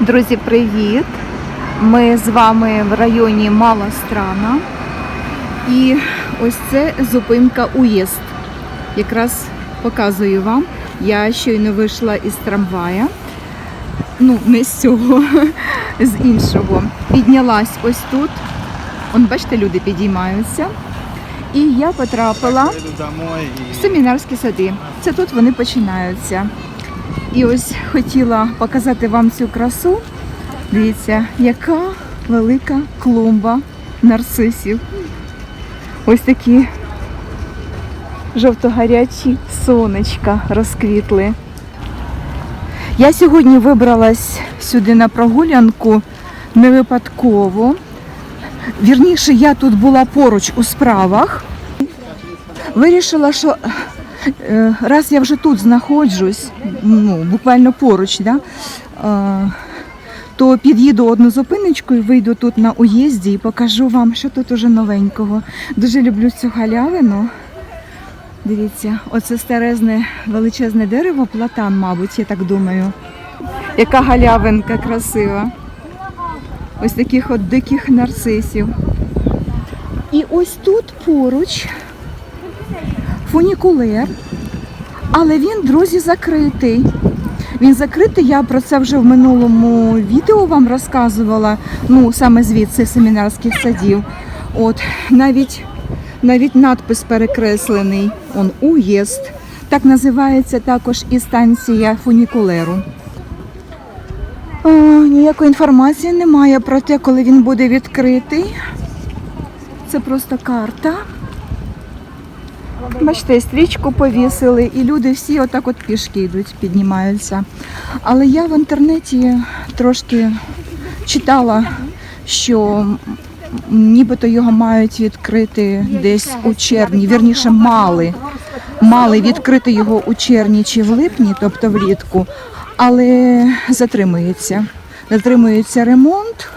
Друзі, привіт! Ми з вами в районі Малострана. І ось це зупинка Уїзд. Якраз показую вам. Я щойно вийшла із трамвая. Ну, не з цього, з іншого. Піднялась ось тут. Он, бачите, люди підіймаються. І я потрапила в семінарські сади. Це тут вони починаються. І ось хотіла показати вам цю красу. Дивіться, яка велика клумба нарцисів. Ось такі жовто-гарячі сонечка розквітли. Я сьогодні вибралась сюди на прогулянку не випадково. Вірніше, я тут була поруч у справах. Вирішила, що раз я вже тут знаходжусь, ну, буквально поруч, да, е, то під'їду одну зупиночку і вийду тут на уїзді і покажу вам, що тут уже новенького. Дуже люблю цю галявину. Дивіться, оце старезне величезне дерево, платан, мабуть, я так думаю. Яка галявинка красива. Ось таких от диких нарцисів. І ось тут поруч фунікулер, але він, друзі, закритий. Він закритий, я про це вже в минулому відео вам розказувала. Ну, саме звідси семінарських садів. От навіть, навіть надпис перекреслений. Он уїзд. Так називається також і станція фунікулеру. О, ніякої інформації немає про те, коли він буде відкритий. Це просто карта. Бачите, стрічку повісили, і люди всі отак от пішки йдуть, піднімаються. Але я в інтернеті трошки читала, що нібито його мають відкрити десь у червні. Вірніше, мали. Мали відкрити його у червні чи в липні, тобто влітку, але затримується. Затримується ремонт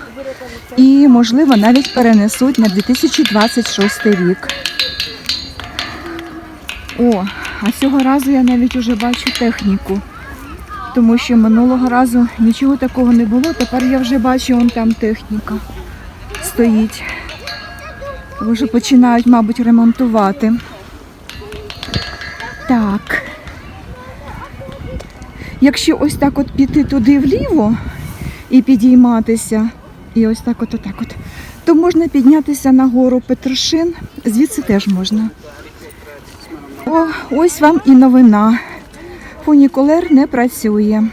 і, можливо, навіть перенесуть на 2026 рік. О, а цього разу я навіть уже бачу техніку. Тому що минулого разу нічого такого не було. Тепер я вже бачу, вон там техніка стоїть. Вже починають, мабуть, ремонтувати. Так. Якщо ось так от піти туди вліво і підійматися, і ось так от, отак от, то можна піднятися на гору Петрушин. Звідси теж можна. О, ось вам і новина. Фунікулер не працює.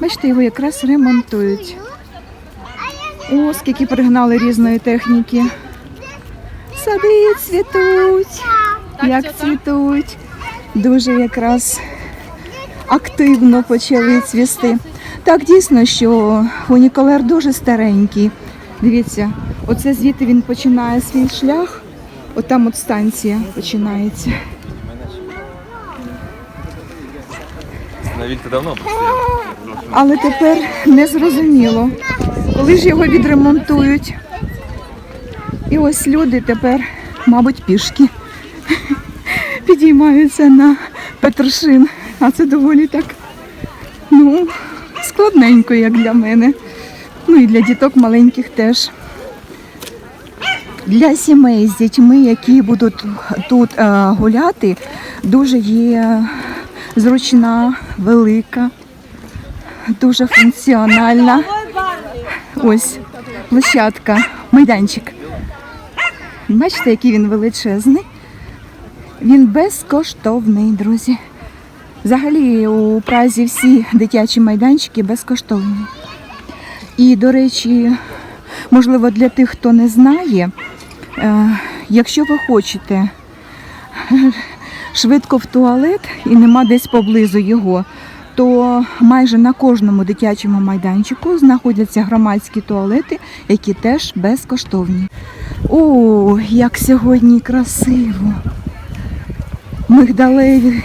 Бачите, його якраз ремонтують. О, скільки пригнали різної техніки. Сади цвітуть. Як цвітуть. Дуже якраз активно почали цвісти. Так, дійсно, що фунікулер дуже старенький. Дивіться, оце звідти він починає свій шлях. Отам от станція починається. Навіть давно. Але тепер не зрозуміло, коли ж його відремонтують. І ось люди тепер, мабуть, пішки підіймаються на Петрушин. А це доволі так, ну, складненько, як для мене. Ну і для діток маленьких теж. Для сімей з дітьми, які будуть тут е, гуляти, дуже є зручна, велика, дуже функціональна. Ось площадка, майданчик. Бачите, який він величезний. Він безкоштовний, друзі. Взагалі у Празі всі дитячі майданчики безкоштовні. І, до речі, можливо, для тих, хто не знає, е, якщо ви хочете швидко в туалет і нема десь поблизу його, то майже на кожному дитячому майданчику знаходяться громадські туалети, які теж безкоштовні. О, як сьогодні красиво! Мигдалеві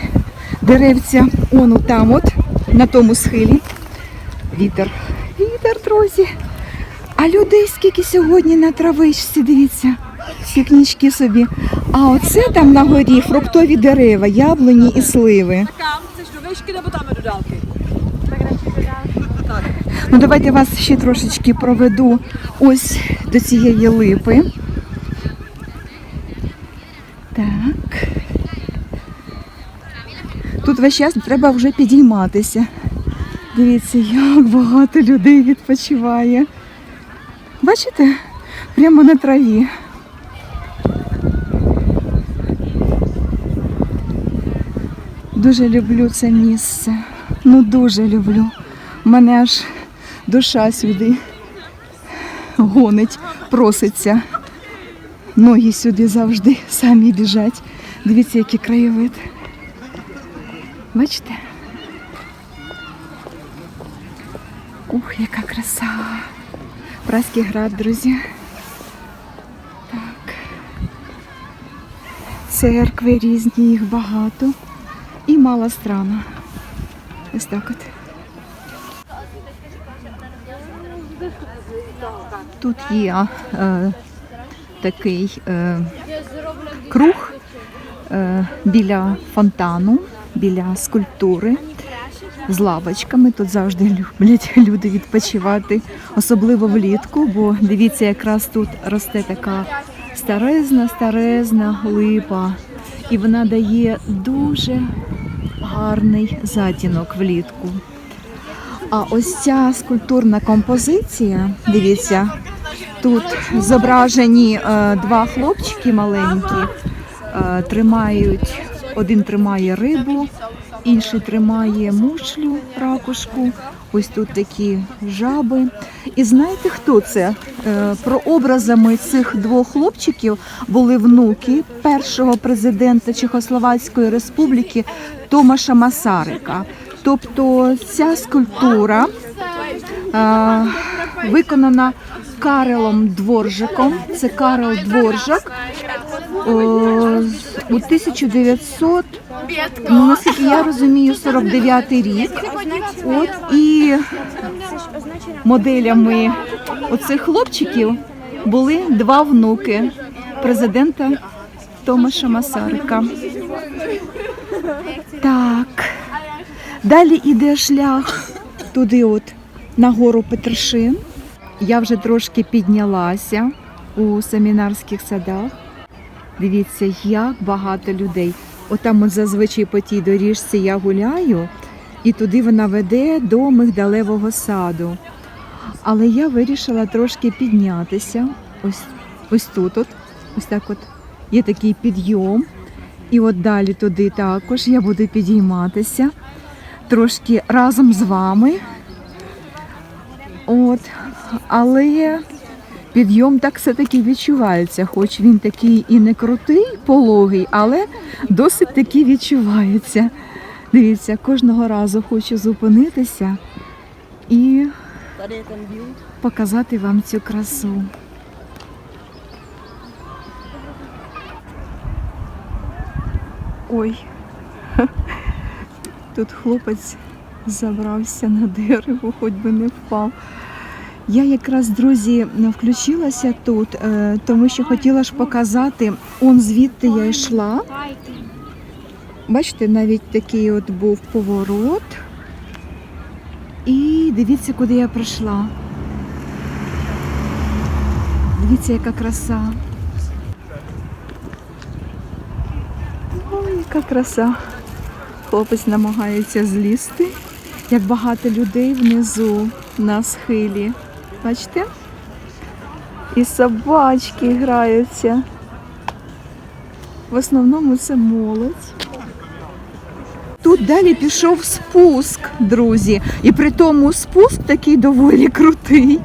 деревця, он там от, на тому схилі. Вітер. Вітер, друзі. А людей скільки сьогодні на травичці, дивіться, пікнічки собі. А оце там на горі фруктові дерева, яблуні і сливи. Там, výšky nebo tam do dálky? Ну Ну, давайте вас ще трошечки проведу ось до цієї липи. Так. Тут весь час треба вже підійматися. Дивіться, як багато людей відпочиває. Бачите? Прямо на траві. Дуже люблю це місце. Ну дуже люблю. Мене аж душа сюди гонить, проситься. Ноги сюди завжди самі біжать. Дивіться, який краєвид. Бачите? Ух, яка краса. Праський град, друзі. Так. Церкви різні, їх багато. І мала страна. Ось так от. Тут є е, такий е, круг е, біля фонтану, біля скульптури з лавочками. Тут завжди люблять люди відпочивати, особливо влітку, бо дивіться, якраз тут росте така старезна, старезна липа, і вона дає дуже гарний затінок влітку. А ось ця скульптурна композиція, дивіться, тут зображені е, два хлопчики маленькі, е, тримають, один тримає рибу, інший тримає мушлю, ракушку. Ось тут такі жаби. І знаєте, хто це? Е, Про образами цих двох хлопчиків були внуки першого президента Чехословацької республіки Томаша Масарика. Тобто ця скульптура е, виконана Карелом Дворжаком. Це Карел Дворжак. О, у 1900, ну, наскільки я розумію, 49-й рік. От і моделями оцих хлопчиків були два внуки президента Томаша Масарика. Так. Далі йде шлях туди, от на гору Петршин. Я вже трошки піднялася у семінарських садах. Дивіться, як багато людей. Отам от зазвичай по тій доріжці я гуляю, і туди вона веде до мигдалевого саду. Але я вирішила трошки піднятися. Ось, ось тут, от, ось так от є такий підйом. І от далі туди також я буду підійматися трошки разом з вами. От, але підйом так все-таки відчувається, хоч він такий і не крутий, пологий, але досить таки відчувається. Дивіться, кожного разу хочу зупинитися і показати вам цю красу. Ой, тут хлопець забрався на дерево, хоч би не впав. Я якраз, друзі, включилася тут, е, тому що хотіла ж показати, он звідти я йшла. Бачите, навіть такий от був поворот. І дивіться, куди я прийшла. Дивіться, яка краса. Ой, яка краса. Хлопець намагається злізти, як багато людей внизу на схилі. Бачите? І собачки граються. В основному це молодь. Тут далі пішов спуск, друзі. І при тому спуск такий доволі крутий.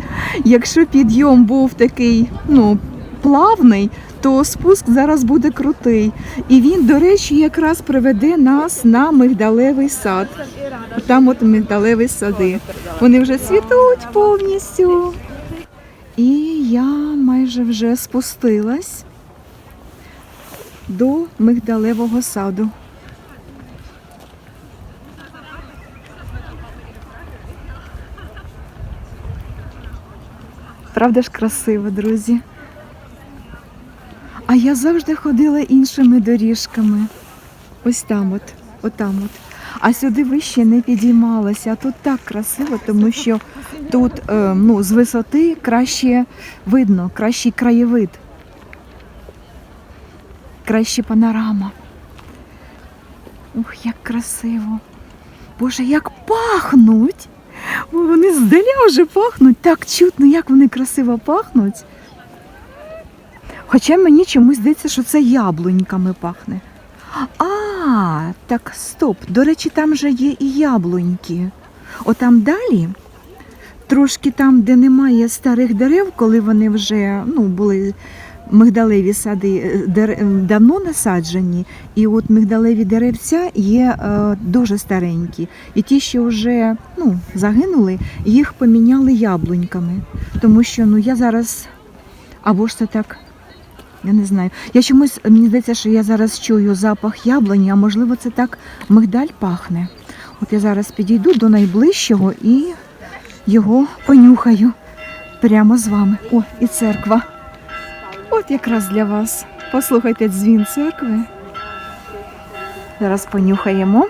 Якщо підйом був такий, ну, плавний, то спуск зараз буде крутий. І він, до речі, якраз приведе нас на мигдалевий сад. Там от мигдалеві сади. Вони вже цвітуть повністю. І я майже вже спустилась до мигдалевого саду. Правда ж красиво, друзі? Я завжди ходила іншими доріжками. Ось там от, отам от. А сюди вище не підіймалася. А тут так красиво, тому що тут е, ну, з висоти краще видно, кращий краєвид, краща панорама. Ух, як красиво. Боже, як пахнуть! О, Вони здаля вже пахнуть. Так чутно, як вони красиво пахнуть. Хоча мені чомусь здається, що це яблуньками пахне. А, так стоп. До речі, там же є і яблуньки. Отам далі, трошки там, де немає старих дерев, коли вони вже ну, були мигдалеві сади е, дер- е, давно насаджені, і от мигдалеві деревця є е, дуже старенькі. І ті, що вже ну, загинули, їх поміняли яблуньками. Тому що ну, я зараз, або ж це так. Я не знаю. Я чомусь мені здається, що я зараз чую запах яблуні, а можливо, це так мигдаль пахне. От я зараз підійду до найближчого і його понюхаю прямо з вами. О, і церква. От якраз для вас. Послухайте дзвін церкви. Зараз понюхаємо.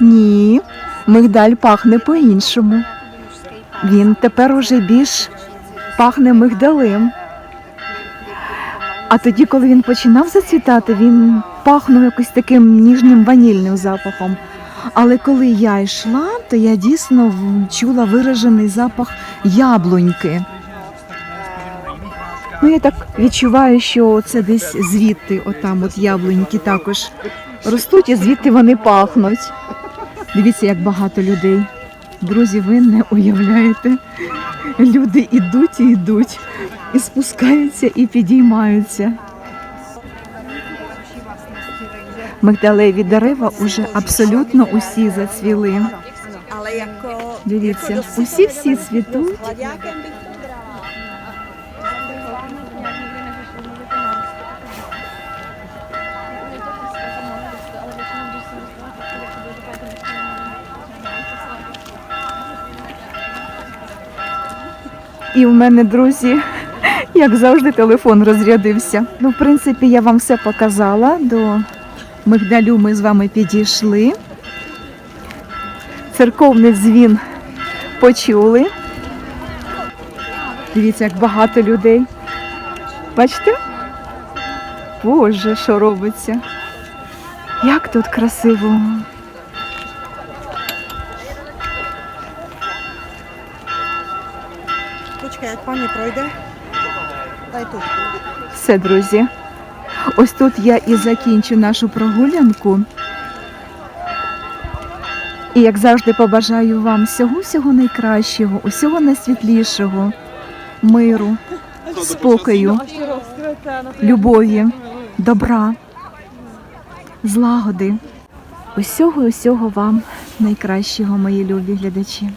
Ні, мигдаль пахне по-іншому. Він тепер уже більш пахне мигдалем. А тоді, коли він починав зацвітати, він пахнув якось таким ніжним ванільним запахом. Але коли я йшла, то я дійсно чула виражений запах яблуньки. Ну, я так відчуваю, що це десь звідти, отам от яблуньки також ростуть, і звідти вони пахнуть. Дивіться, як багато людей. Друзі, ви не уявляєте. Люди йдуть і йдуть, і спускаються, і підіймаються. Мигдалеві дерева уже абсолютно усі зацвіли. Jako... Дивіться, усі всі цвітуть. І в мене, друзі, як завжди, телефон розрядився. Ну, в принципі, я вам все показала. До мигдалю ми з вами підійшли. Церковний дзвін почули. Дивіться, як багато людей. Бачите? Боже, що робиться. Як тут красиво. Paní projde. Дай тут. Все, друзі. Ось тут я і закінчу нашу прогулянку. І як завжди побажаю вам всього-всього найкращого, усього найсвітлішого, миру, спокою, любові, добра, злагоди. Усього-усього вам найкращого, мої любі глядачі.